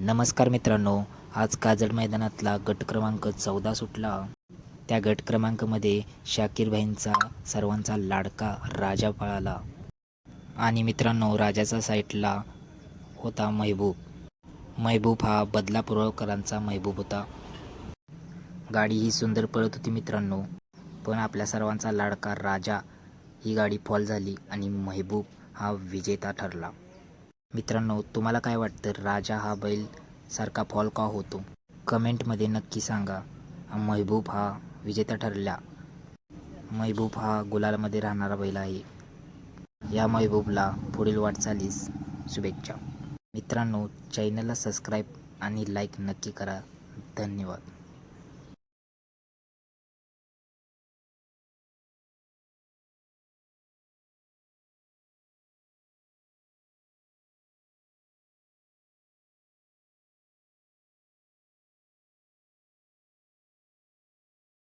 नमस्कार मित्रांनो आज काजड मैदानातला गट क्रमांक चौदा सुटला. त्या गट क्रमांकामध्ये शाकीर भाईंचा सर्वांचा लाडका राजा पळाला. आणि मित्रांनो राजाचा साईटला होता महबूब. महबूब हा बदलापूर्वकरांचा महबूब होता. गाडी ही सुंदर पळत होती मित्रांनो पण आपल्या सर्वांचा लाडका राजा ही गाडी फॉल झाली आणि महबूब हा विजेता ठरला. मित्रांनो तुम्हाला काय वाटतं? राजा हा बैल सारखा फॉल का होतो? कमेंटमध्ये नक्की सांगा. महबूब हा विजेता ठरला. महबूब हा गुलालमध्ये राहणारा बैल आहे. या महबूबला पुढील वाटचालीस शुभेच्छा. मित्रांनो चॅनलला सबस्क्राईब आणि लाईक नक्की करा. धन्यवाद.